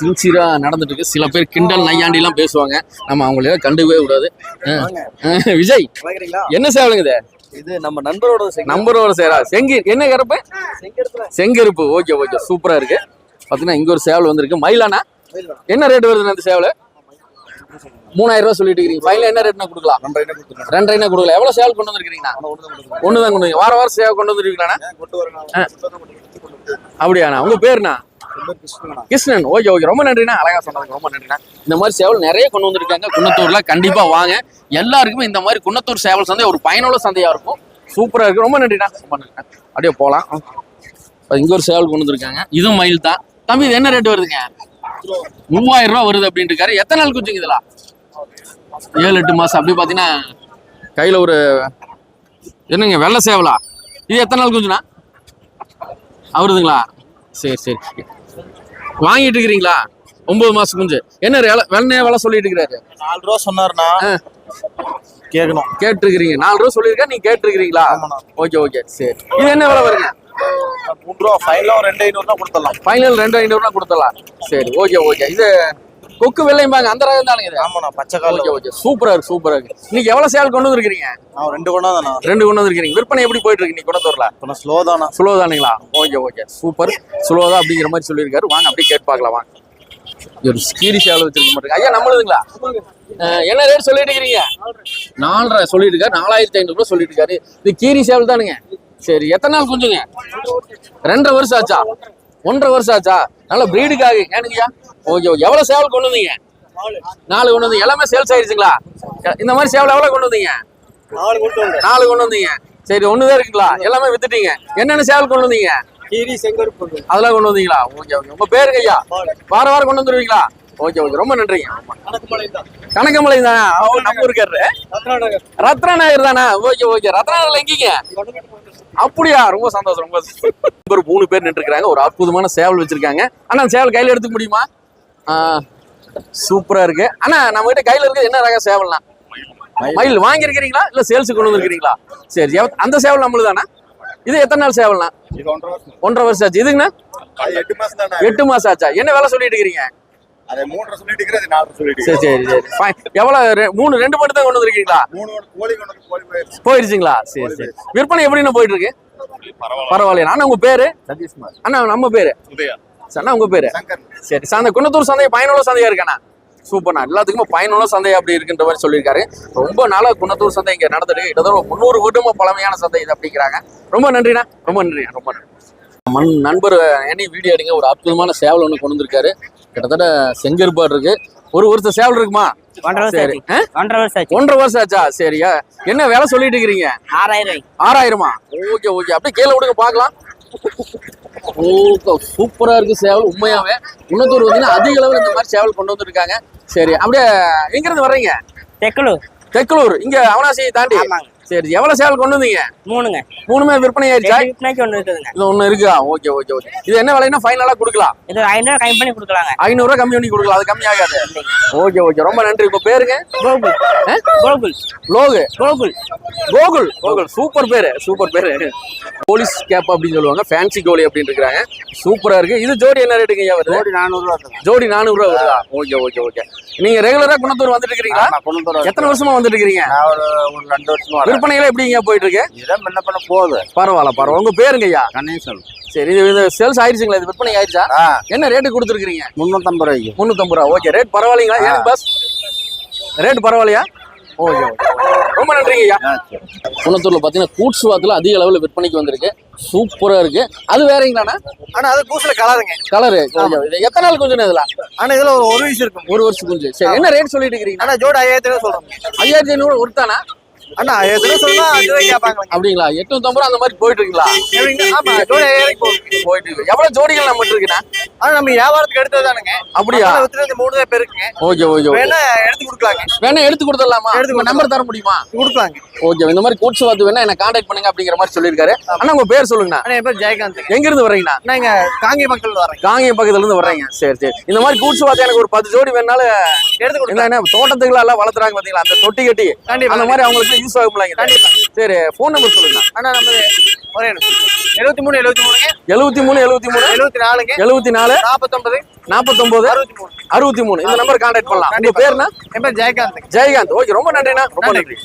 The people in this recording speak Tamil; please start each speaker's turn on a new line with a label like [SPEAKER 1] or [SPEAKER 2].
[SPEAKER 1] சின்சியரா நடந்துட்டு இருக்கு சில பேர் கிண்டல் நையாண்டி எல்லாம் பேசுவாங்க. நம்ம அவங்கள கண்டுக்கவே கூடாது. விஜய் என்ன சேவலுங்க இது
[SPEAKER 2] நம்ம நண்பரோட
[SPEAKER 1] நம்பரோட சேரா? செங்கி என்ன கருப்பு? செங்கருப்பு. Okay okay. சூப்பரா இருக்கு. பாத்தீங்கன்னா இங்க ஒரு சேவல் வந்திருக்கு. மயிலானா என்ன ரேட் வருது அந்த சேவல்? மூணாயிரம் ரூபாய் சொல்லிட்டு இருக்கீங்க ஃபைனல் என்ன ரேட்னா கொடுக்கலாம்?
[SPEAKER 2] ரெண்டரை என்ன கொடுத்துருக்காங்க
[SPEAKER 1] ரெண்டரை என்ன கொடுக்கல எவ்வளவு சேவல் கொண்டு வந்திருக்கீங்கண்ணா ஒன்று தான் கொண்டு வார வாரம் சேவை கொண்டு வந்திருக்கீங்களாண்ணா? அப்படியாண்ணா. உங்க பேருண்ணா?
[SPEAKER 2] கிருஷ்ணன்
[SPEAKER 1] ஓகே ஓகே ரொம்ப நன்றிண்ணா. அழகா சொன்னதுக்கு ரொம்ப நன்றிண்ணா. இந்த மாதிரி சேவல் நிறைய கொண்டு வந்திருக்காங்க. குன்னத்தூர்ல கண்டிப்பா வாங்க. எல்லாருக்குமே இந்த மாதிரி குன்னத்தூர் சேவல் சந்தை ஒரு பயனுள்ள சந்தையா இருக்கும். சூப்பரா இருக்கு. ரொம்ப நன்றிண்ணா. ரொம்ப நன்றிண்ணா. அப்படியே போகலாம் இங்க ஒரு சேவல் கொண்டு வந்திருக்காங்க. இதுவும் மயில் தான். தம்பி இது என்ன ரேட் வருதுங்க? மூவாயிரம் ரூபாய் வருது அப்படின்ட்டு இருக்காரு. எத்தனை நாள் குஞ்சுங்க இதெல்லாம்? ஏழு எட்டு மாசம். அப்படி பாத்தீங்கன்னா கையில ஒரு என்னங்க வெள்ளை சேவலா? இது எத்தனை நாள் குஞ்சுனா அவருதுங்களா சரி சரி. வாங்கிட்டு இருக்கிறீங்களா? ஒன்பது மாசம் குஞ்சு என்ன வெள்ளைய வேலை சொல்லிட்டு இருக்கிறாரு?
[SPEAKER 2] நாலு ரூபா சொன்னாருன்னா கேட்கணும்
[SPEAKER 1] கேட்டிருக்கிறீங்க. நாலு ரூபா சொல்லியிருக்கா நீங்க கேட்டிருக்கிறீங்களா. Okay okay. சரி. இது என்ன விலை வருங்க?
[SPEAKER 2] மூணு ரூபா ஃபைனலாக ஒரு ரெண்டு ஐநூறுனா கொடுத்துடலாம்.
[SPEAKER 1] ஃபைனல் ரெண்டு ஐநூறுனா கொடுத்துடலாம். சரி ஓகே ஓகே. இது கொக்கு வெள்ளையும்பாங்க அந்த ரகம் தானுங்க இது.
[SPEAKER 2] ஆமாண்ணா பச்சை காலில்
[SPEAKER 1] ஓகே ஓகே. சூப்பரா இருக்கு சூப்பரா இருக்கு. இன்னைக்கு எவ்வளவு சேல் கொண்டு வந்திருக்கீங்க
[SPEAKER 2] நான் ரெண்டு கொண்டா தானா
[SPEAKER 1] ரெண்டு கொண்டு வந்திருக்கீங்க விற்பனை எப்படி போயிட்டு இருக்கு இன்னைக்கு குணத்தூர்ல
[SPEAKER 2] இப்போ நான் ஸ்லோ தானா?
[SPEAKER 1] Slow தானுங்களா? Okay okay. Super slow தான் அப்படிங்கிற மாதிரி சொல்லியிருக்காரு. வாங்க அப்படியே கேட்டு பார்க்கலாம் வாங்க. ஒரு ஸ்கீரி சேவல் வச்சிருக்க மாட்டேங்க ஐயா நம்மளுதுங்களா? என்ன ரேட் சொல்லிட்டு இருக்கிறீங்க? நாலரை சொல்லிட்டு இருக்காரு நாலாயிரத்தி ஐநூறு ரூபாய் சொல்லிட்டு இருக்காரு இது கீரி சேவல் தானுங்க. சரி எத்தனை நாள் குஞ்சுங்க? ரெண்டரை வருஷம் ஆச்சா? ஒன்றரை வருஷம் ஆச்சா? நல்ல பிரீடுக்காக ஏனுங்கய்யா? Okay okay. எவ்வளவு சேவல் கொண்டு வந்தீங்க? நாலு கொண்டு வந்தீங்க. எல்லாமே சேல்ஸ் ஆயிடுச்சுங்களா இந்த மாதிரி சேவல் எவ்வளவு கொண்டு வந்தீங்க?
[SPEAKER 2] நாலு கொண்டு வந்து
[SPEAKER 1] நாலு கொண்டு வந்தீங்க. சரி ஒண்ணுதான் இருக்குங்களா? எல்லாமே வித்துட்டீங்க. என்னென்ன சேவல் கொண்டு வந்தீங்க?
[SPEAKER 2] கீரி செங்கருப்பு கொண்டு
[SPEAKER 1] அதெல்லாம் கொண்டு வந்தீங்களா? Okay okay. உங்க பேருங்க ஐயா வார வாரம் கொண்டு வந்துருவீங்களா? Okay okay. ரொம்ப நன்றிங்க. ஆமா.
[SPEAKER 2] கணக்குமலை தான்?
[SPEAKER 1] அவர் நம்ம இருக்காரு
[SPEAKER 2] ரத்னாநகர்.
[SPEAKER 1] தானே? Okay okay. ரத்னா நகர்ல எங்கீங்க? அப்படியா? ரொம்ப சந்தோஷம் ரொம்ப மூணு பேர் நின்றுருக்காங்க ஒரு அற்புதமான சேவல் வச்சிருக்காங்க. அண்ணா அந்த சேவல் கையில எடுத்துக்க முடியுமா? சூப்பரா இருக்கு. அண்ணா நம்ம கிட்ட கையில இருக்கிறது என்ன ரக சேவல்னா மயில். வாங்கியிருக்கிறீங்களா? இல்ல சேல்ஸுக்கு கொண்டு வந்திருக்கிறீங்களா? சரி அந்த சேவல் நம்மளுது தானே இது எத்தனை நாள் சேவல்னா
[SPEAKER 2] ஒன்றரை வருஷம்.
[SPEAKER 1] ஆச்சு. இதுங்கண்ணா?
[SPEAKER 2] எட்டு மாசம்
[SPEAKER 1] ஆச்சா? என்ன வேலை சொல்லிட்டு இருக்கிறீங்க?
[SPEAKER 2] சொல்லிட்டு
[SPEAKER 1] சரி சரி சரி. எவ்வளவு ரெ- மூணு ரெண்டு மட்டும் தான் கொண்டு வந்திருக்கீங்களா? போயிருச்சுங்களா சரி சரி. விற்பனை எப்படின்னு போயிட்டு இருக்கு?
[SPEAKER 2] பரவாயில்ல.
[SPEAKER 1] அண்ணா உங்க பேரு? அண்ணா நம்ம பேரு?
[SPEAKER 2] உதயா.
[SPEAKER 1] அண்ணா உங்க பேரு? சரி சார் அந்த குன்னத்தூர் சந்தை பயனுள்ள சந்தையா இருக்காண்ணா சூப்பர்ண்ணா எல்லாத்துக்குமே பயனுள்ள சந்தை அப்படி இருக்குன்ற மாதிரி சொல்லியிருக்காரு. ரொம்ப நாளா குன்னத்தூர் சந்தை இங்க நடந்துட்டு கிட்டத்தட்ட ஒரு முந்நூறு வருடமா பழமையான சந்தை இது அப்படிங்கிறாங்க. ரொம்ப நன்றிண்ணா. ரொம்ப நன்றிண்ணா. ரொம்ப நன்றி. மண் நண்பர் என்னை வீடியோ எடுங்க. ஒரு அற்புதமான சேவல் ஒன்று கொண்டு வந்திருக்காரு. கிட்டத்தட்ட செங்கருப்பாடு இருக்கு. ஒரு வருஷம் சேவல் இருக்குமா? சரி?
[SPEAKER 3] ஒன்றரை வருஷம் ஆச்சு.
[SPEAKER 1] ஒன்றரை வருஷம் ஆச்சா? சரியா. என்ன வேலை சொல்லிட்டு இருக்கிறீங்க?
[SPEAKER 3] ஆறாயிரம்.
[SPEAKER 1] ஆறாயிரமா? Okay okay. அப்படியே கீழே விடுங்க பார்க்கலாம். ஓ சூப்பரா இருக்கு சேவல். உண்மையாவே. இன்னொருத்தர் பார்த்தீங்கன்னா அதிக அளவில் இந்த மாதிரி சேவல் கொண்டு வந்திருக்காங்க சரி அப்படியே எங்க இருந்து வர்றீங்க?
[SPEAKER 3] தெக்கலூர்.
[SPEAKER 1] தெக்கலூர். இங்க அவனாசியை தாண்டி? சரி எவ்வளவு சேவல் கொண்டு வந்தீங்க?
[SPEAKER 3] மூணுங்க.
[SPEAKER 1] மூணுமே விற்பனை ஆயிடுச்சா?
[SPEAKER 3] விற்பனைக்கு ஒன்று இருக்குதுங்க
[SPEAKER 1] இது ஒண்ணு இருக்கா? Okay okay okay. இது என்ன விலைன்னா ஃபைனலா கொடுக்கலாம்.
[SPEAKER 3] இது ஐநூறு கம்மி பண்ணி கொடுக்கலாங்க.
[SPEAKER 1] ஐநூறு ரூபாய் கம்மி பண்ணி கொடுக்கலாம். அது கம்மி ஆகாது. Okay okay. ரொம்ப நன்றி. உங்க பேருங்க?
[SPEAKER 3] கோகுல்.
[SPEAKER 1] ஆ?
[SPEAKER 3] கோகுல்.
[SPEAKER 1] லோகு.
[SPEAKER 3] கோகுல்.
[SPEAKER 1] கோகுல். கோகுல். சூப்பர் பேரு. சூப்பர் பேரு. போலீஸ் கேப் அப்படின்னு சொல்லுவாங்க. ஃபேன்சி கோழி அப்படின்னு இருக்காங்க சூப்பரா இருக்கு. இது ஜோடி என்ன ரேட்டுங்க வருது?
[SPEAKER 2] கோடி நானூறுரூவா
[SPEAKER 1] ஜோடி நானூறு ரூபா வருதா? Okay okay okay. நீங்க ரெகுலரா குணத்தூர் வந்துட்டு இருக்கீங்களா எத்தனை வருஷமா வந்துட்டு இருக்கீங்க
[SPEAKER 2] ஒரு ஒரு ரெண்டு வருஷமா.
[SPEAKER 1] விற்பனையில எப்படிங்க போயிட்டு இருக்கு
[SPEAKER 2] இதான் முன்ன பண்ண போகுது.
[SPEAKER 1] பரவாயில்ல பரவாயில்ல. உங்க பேருங்க ஐயா.
[SPEAKER 2] கணேசன்.
[SPEAKER 1] சரி இது இது சேல்ஸ் ஆயிடுச்சுங்களா? இது விற்பனை ஆயிடுச்சா?
[SPEAKER 2] ஆ.
[SPEAKER 1] என்ன ரேட்டு கொடுத்துருக்கீங்க
[SPEAKER 2] முந்நூற்றம்பது ரூபாய்க்கு.
[SPEAKER 1] முந்நூத்தம்பது ரூபா. ஓகே ரேட் பரவாயில்லைங்களா? ஏன் பஸ் ரேட் பரவாயில்லையா? ஓகே ஓகே ரொம்ப நன்றிங்க ஐயா. குணத்தூர்ல பாத்தீங்கன்னா கூட்ஸ் வாத்துல அதிக அளவுல விற்பனைக்கு வந்திருக்கு. சூப்பரா இருக்கு. அது வேறங்களாண்ணா
[SPEAKER 2] ஆனா அது பூசில கலருங்க.
[SPEAKER 1] கலரு. இது எத்தனை நாள் கொஞ்சம் இதுல?
[SPEAKER 2] ஆனா இதுல ஒரு ஒரு வயசு இருக்கும்.
[SPEAKER 1] ஒரு வருஷம் குஞ்சு. சரி என்ன ரேட் சொல்லிட்டு இருக்கிறீங்க?
[SPEAKER 2] ஆனா ஜோடி ஐயாயிரத்தி ரூபா சொல்றோம்.
[SPEAKER 1] ஐயாயிரத்தி ஐநூறு ஒருத்தானா?
[SPEAKER 2] அண்ணா ரூபா சொன்னா ரூபாய் கேட்பாங்க
[SPEAKER 1] அப்படிங்களா? எட்நூத்தம்பது ரூபா அந்த மாதிரி போயிட்டு இருக்குங்களா
[SPEAKER 2] ஆமா ஜோடி ஐயாயிரம் போகும்
[SPEAKER 1] போயிட்டு இருக்கு எவ்வளவு ஜோடிகள் நம்ம இருக்குண்ணா
[SPEAKER 2] ஆனா நம்ம வியாபாரத்துக்கு எடுத்ததானுங்க
[SPEAKER 1] அப்படியா?
[SPEAKER 2] வித்துட்டு மூணு தான் பேருக்குங்க.
[SPEAKER 1] Okay okay okay.
[SPEAKER 2] வேணா எடுத்து கொடுக்கலாங்க.
[SPEAKER 1] வேணா எடுத்து கொடுத்துடலாமா?
[SPEAKER 2] எடுத்து
[SPEAKER 1] நம்பர் தர முடியுமா?
[SPEAKER 2] கொடுக்கலாங்க.
[SPEAKER 1] ஓகே இந்த மாதிரி கூட்ஸ் வாத்து வேணா என்ன கான்டாக்ட் பண்ணுங்க அப்படிங்கிற மாதிரி சொல்லியிருக்காரு. அண்ணா உங்க பேர் சொல்லுங்கண்ணா.
[SPEAKER 2] ஆனா என் பேர் ஜெயகாந்த்.
[SPEAKER 1] எங்க இருந்து வர்றீங்கண்ணா?
[SPEAKER 2] நான் இங்க காங்கி மக்கள் வரேன்
[SPEAKER 1] காங்கேயம் பக்கத்துல இருந்து வர்றீங்க. சரி சரி. இந்த மாதிரி கூட்ஸ் வாத்து எனக்கு ஒரு பத்து ஜோடி வேணாலும்
[SPEAKER 2] எடுத்து கொடுக்கலாம்.
[SPEAKER 1] என்ன தோட்டத்துக்குள்ள எல்லாம் வளர்த்துறாங்க பாத்தீங்களா? அந்த தொட்டி கட்டி.
[SPEAKER 2] கண்டிப்பா
[SPEAKER 1] அந்த மாதிரி அவங்களுக்கு யூஸ் ஆகும்லாங்க. சரி ஃபோன் நம்பர் சொல்லுங்க.
[SPEAKER 2] அண்ணா நம்ம ஒரே எழுபத்தி மூணு எழுபத்தி மூணுங்க
[SPEAKER 1] எழுபத்தி மூணு எழுபத்தி மூணு
[SPEAKER 2] எழுபத்தி நாலுங்க
[SPEAKER 1] எழுபத்தி நாலு
[SPEAKER 2] நாற்பத்தொன்பது
[SPEAKER 1] நாற்பத்தொன்பது
[SPEAKER 2] அறுபத்தி மூணு
[SPEAKER 1] அறுபத்தி மூணு இந்த நம்பர் கான்டாக்ட் பண்ணலாம் உங்க பேருனா
[SPEAKER 2] என் பேர் ஜெயகாந்த்.
[SPEAKER 1] ஜெயகாந்த். ஓகே ரொம்ப நன்றிண்ணா. ரொம்ப நன்றி.